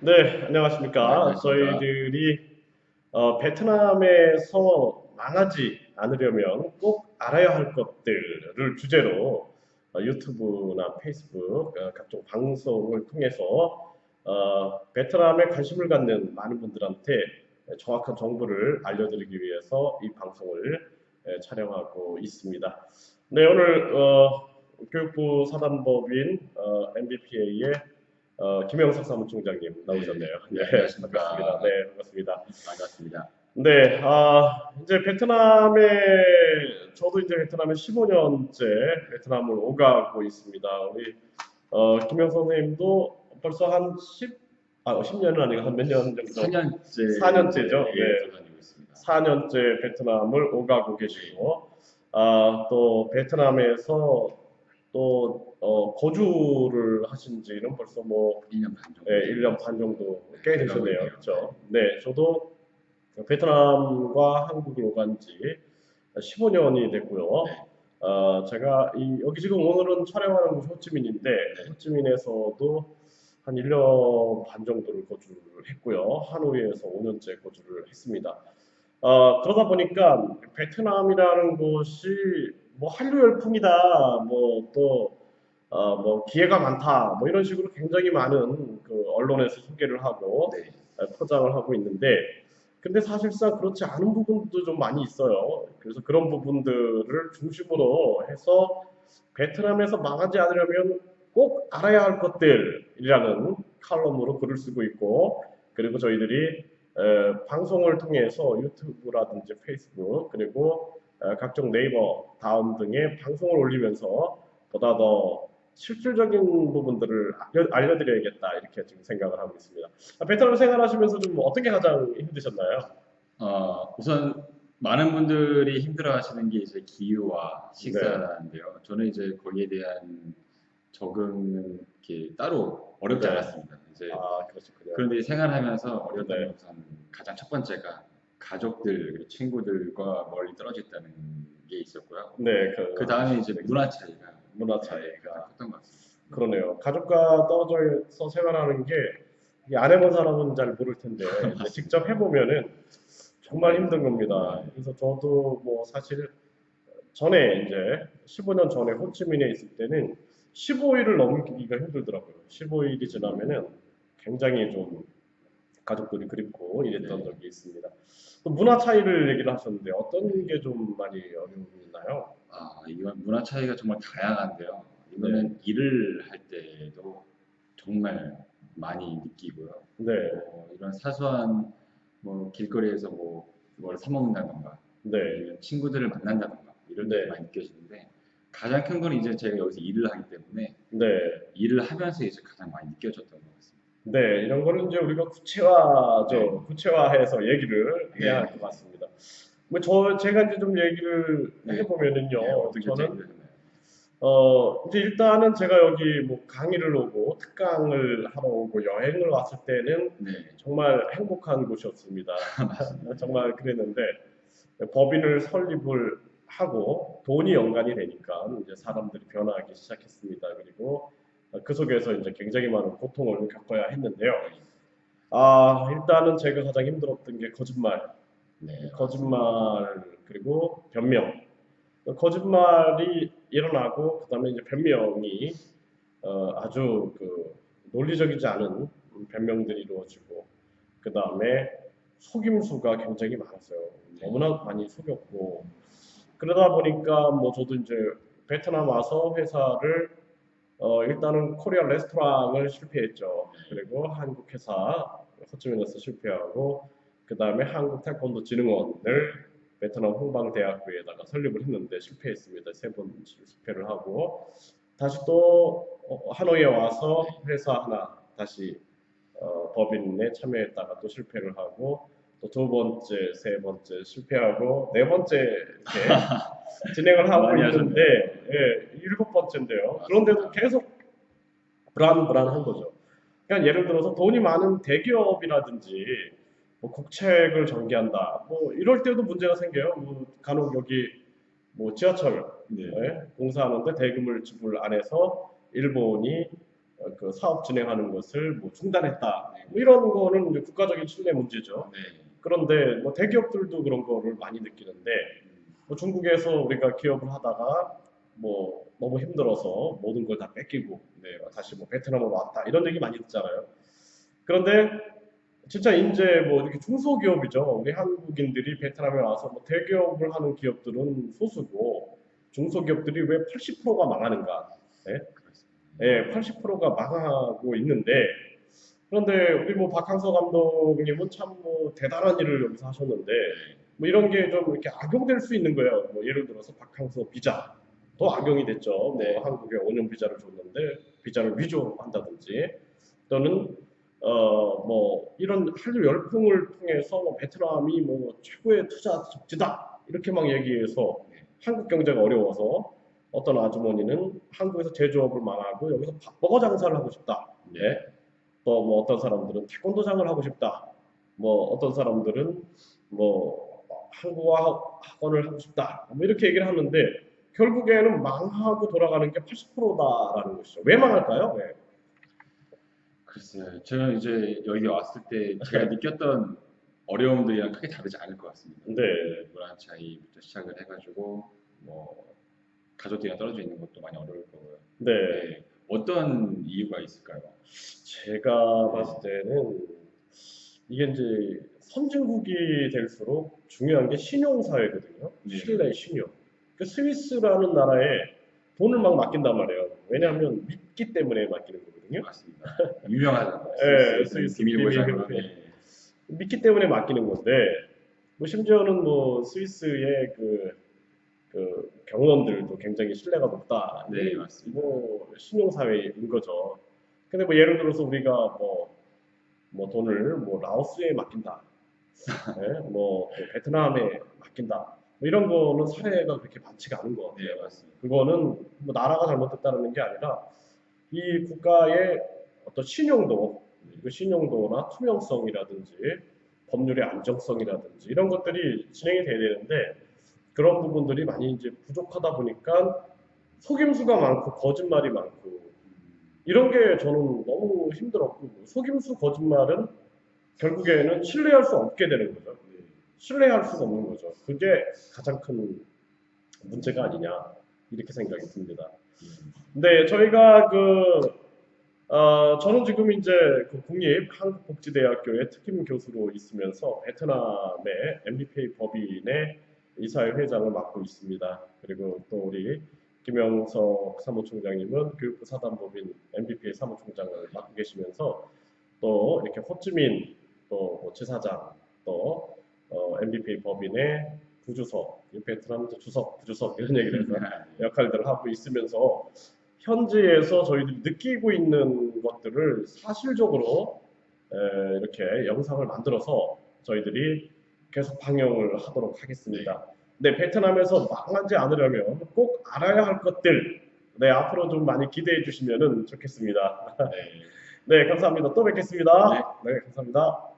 네, 안녕하십니까. 안녕하십니까. 저희들이 어, 베트남에서 망하지 않으려면 꼭 알아야 할 것들을 주제로 어, 유튜브나 페이스북, 어, 각종 방송을 통해서 어, 베트남에 관심을 갖는 많은 분들한테 정확한 정보를 알려드리기 위해서 이 방송을 에, 촬영하고 있습니다. 네, 오늘 어, 교육부 사단법인 어, MBPA의 어, 김영석 사무총장님 나오셨네요. 네, 네. 반갑습니다. 네, 반갑습니다. 반갑습니다. 네, 아, 이제 베트남에, 저도 이제 베트남에 15년째 베트남을 오가고 있습니다. 우리, 어, 김영석 선생님도 벌써 한 10, 아, 10년은 아니고 한 몇 년 정도? 4년째 4년째죠? 예, 네. 돌아다니고 있습니다. 4년째 베트남을 오가고 계시고, 아, 또 베트남에서 또, 어, 거주를 하신 지는 벌써 뭐, 1년 반 정도. 예, 1년 반 정도 꽤 되셨네요. 그렇죠? 네, 저도 베트남과 한국을 오간 지 15년이 됐고요. 네. 어, 제가 이, 여기 지금 오늘은 촬영하는 곳이 호치민인데, 네. 호치민에서도 한 1년 반 정도를 거주를 했고요. 하노이에서 5년째 거주를 했습니다. 어, 그러다 보니까 베트남이라는 곳이 뭐 한류 열풍이다, 뭐 또, 어, 뭐 기회가 많다, 뭐 이런 식으로 굉장히 많은 그 언론에서 소개를 하고 네. 어, 포장을 하고 있는데, 근데 사실상 그렇지 않은 부분도 좀 많이 있어요. 그래서 그런 부분들을 중심으로 해서 베트남에서 망하지 않으려면 꼭 알아야 할 것들이라는 칼럼으로 글을 쓰고 있고, 그리고 저희들이 에, 방송을 통해서 유튜브라든지 페이스북 그리고 에, 각종 네이버 다음 등의 방송을 올리면서 보다 더 실질적인 부분들을 알려, 알려 드려야겠다 이렇게 지금 생각을 하고 있습니다. 아, 베트남 생활하시면서 좀 어떤 게 가장 힘드셨나요? 어, 우선 많은 분들이 힘들어하시는 게 이제 기후와 식사인데요. 저는 이제 거기에 대한 적응은 이렇게 따로 어렵지 네. 않았습니다. 이제 아. 그런데 생활하면서 어려웠던 네. 가장 첫 번째가 가족들 그리고 친구들과 멀리 떨어져 있다는 게 있었고요. 네, 그, 그 다음에 이제 문화 차이가 문화 가장 차이가 컸던 것 같습니다. 그러네요. 가족과 떨어져서 생활하는 게 이게 안 해본 사람은 잘 모를 텐데 직접 해보면은 정말 힘든 겁니다. 그래서 저도 뭐 사실 전에 이제 15년 전에 호치민에 있을 때는 15일을 넘기기가 힘들더라고요. 15일이 지나면은 굉장히 좀 가족들이 그립고 이랬던 네. 적이 있습니다. 또 문화 차이를 얘기를 하셨는데 어떤 게 좀 많이 어려움이 있나요? 아, 이건 문화 차이가 정말 다양한데요. 이거는 일을 할 때도 정말 많이 느끼고요. 네, 어, 이런 사소한 뭐 길거리에서 뭐 뭘 사 먹는다던가 네, 친구들을 만난다던가 이런 게 네. 많이 느껴지는데 가장 큰 건 이제 제가 여기서 일을 하기 때문에 네. 일을 하면서 이제 가장 많이 느껴졌던 것 같습니다. 네, 이런 거는 이제 우리가 구체화죠. 네. 구체화해서 얘기를 해야 할 것 같습니다. 뭐 저 제가 이제 좀 얘기를 네. 해보면은요. 네, 저는? 어 이제 일단은 제가 여기 뭐 강의를 오고 특강을 하러 오고 여행을 왔을 때는 네, 정말 행복한 곳이었습니다. 정말 그랬는데 법인을 설립을 하고 돈이 연관이 되니까 이제 사람들이 변화하기 시작했습니다. 그리고 그 속에서 이제 굉장히 많은 고통을 겪어야 했는데요. 아, 일단은 제가 가장 힘들었던 게 거짓말, 네, 거짓말 그리고 변명. 거짓말이 일어나고 그 다음에 이제 변명이 어, 아주 그 논리적이지 않은 변명들이 이루어지고 그 다음에 속임수가 굉장히 많았어요. 너무나 많이 속였고 그러다 보니까 뭐 저도 이제 베트남 와서 회사를 어, 일단은 코리아 레스토랑을 실패했죠. 그리고 한국 회사 호치민에서 실패하고 그 다음에 한국 태권도 진흥원을 베트남 홍방대학교에다가 설립을 했는데 실패했습니다. 세 번 실패를 하고 다시 또 어, 하노이에 와서 회사 하나 다시 어, 법인에 참여했다가 또 실패를 하고 또 두 번째, 세 번째 실패하고 네 번째 진행을 하고 있는데 예, 일곱 번째인데요. 그런데도 계속 불안불안한 거죠. 그러니까 예를 들어서 돈이 많은 대기업이라든지 뭐 국책을 전개한다. 뭐 이럴 때도 문제가 생겨요. 뭐 간혹 여기 뭐 지하철 네, 예, 공사하는데 대금을 지불 안 해서 일본이 그 사업 진행하는 것을 뭐 중단했다. 뭐 이런 거는 국가적인 신뢰 문제죠. 네. 그런데 뭐 대기업들도 그런 거를 많이 느끼는데 음, 뭐 중국에서 우리가 기업을 하다가 뭐 너무 힘들어서 모든 걸 다 뺏기고 네, 다시 뭐 베트남으로 왔다 이런 얘기 많이 듣잖아요. 그런데 진짜 이제 뭐 이렇게 중소기업이죠. 우리 한국인들이 베트남에 와서 뭐 대기업을 하는 기업들은 소수고 중소기업들이 왜 80%가 망하는가? 그렇습니다. 예, 80%가 망하고 있는데 그런데 우리 뭐 박항서 감독님은 참 뭐 대단한 일을 여기서 하셨는데 뭐 이런 게 좀 이렇게 악용될 수 있는 거예요. 뭐 예를 들어서 박항서 비자 또 악용이 됐죠. 뭐 네. 한국에 5년 비자를 줬는데 비자를 위조한다든지 또는 어 뭐 이런 한류 열풍을 통해서 뭐 베트남이 뭐 최고의 투자 적지다 이렇게 막 얘기해서 네. 한국 경제가 어려워서 어떤 아주머니는 한국에서 제조업을 망하고 여기서 버거 장사를 하고 싶다. 네. 또 뭐 어떤 사람들은 태권도장을 하고 싶다. 뭐 어떤 사람들은 뭐 한국어 학원을 하고 싶다. 뭐 이렇게 얘기를 하는데 결국에는 망하고 돌아가는 게 80%다라는 것이죠. 왜 망할까요? 네. 글쎄요. 저는 이제 여기 왔을 때 제가 느꼈던 어려움들이랑 크게 다르지 않을 것 같습니다. 네. 문화 차이부터 시작을 해가지고 뭐 가족들이랑 떨어져 있는 것도 많이 어려울 거고요. 네. 네. 어떤 이유가 있을까요? 제가 봤을 때는 이게 이제 선진국이 될수록 중요한 게 신용사회거든요. 네. 신뢰, 신용. 그 스위스라는 나라에 돈을 막 맡긴단 말이에요. 왜냐하면 믿기 때문에 맡기는 거거든요. 맞습니다. 유명하잖아요. 네, 스위스 스위스 비밀 비밀 보장으로. 비밀. 네. 믿기 때문에 맡기는 건데, 뭐 심지어는 뭐 스위스의 그, 그 경험들도 굉장히 신뢰가 높다. 네, 이 맞습니다. 뭐 신용사회인 거죠. 근데 뭐 예를 들어서 우리가 뭐, 뭐 돈을 뭐 라오스에 맡긴다. 네, 뭐또 베트남에 맡긴다. 뭐 이런 거는 사례가 그렇게 많지가 않은 것 같아요. 네, 맞습니다. 그거는 뭐 나라가 잘못됐다는 게 아니라 이 국가의 어떤 신용도, 그 신용도나 투명성이라든지 법률의 안정성이라든지 이런 것들이 진행이 돼야 되는데 그런 부분들이 많이 이제 부족하다 보니까 속임수가 많고 거짓말이 많고 이런 게 저는 너무 힘들었고 속임수 거짓말은 결국에는 신뢰할 수 없게 되는 거죠. 신뢰할 수가 없는 거죠. 그게 가장 큰 문제가 아니냐 이렇게 생각이 듭니다. 네, 저희가 그 어, 저는 지금 이제 그 국립 한국복지대학교의 특임 교수로 있으면서 베트남의 MBPA 법인의 이사회 회장을 맡고 있습니다. 그리고 또 우리 김영석 사무총장님은 교육부 사단법인 MBPA 사무총장을 맡고 계시면서 또 이렇게 호찌민 또뭐 지사장 또 어, MBPA 법인의 부주석, 이 베트남 주석, 부주석 이런 얘기를 해서 역할들을 하고 있으면서 현지에서 저희들이 느끼고 있는 것들을 사실적으로 에, 이렇게 영상을 만들어서 저희들이 계속 방영을 하도록 하겠습니다. 네, 베트남에서 망하지 않으려면 꼭 알아야 할 것들, 네, 앞으로 좀 많이 기대해 주시면 좋겠습니다. 네. 네, 감사합니다. 또 뵙겠습니다. 네 감사합니다.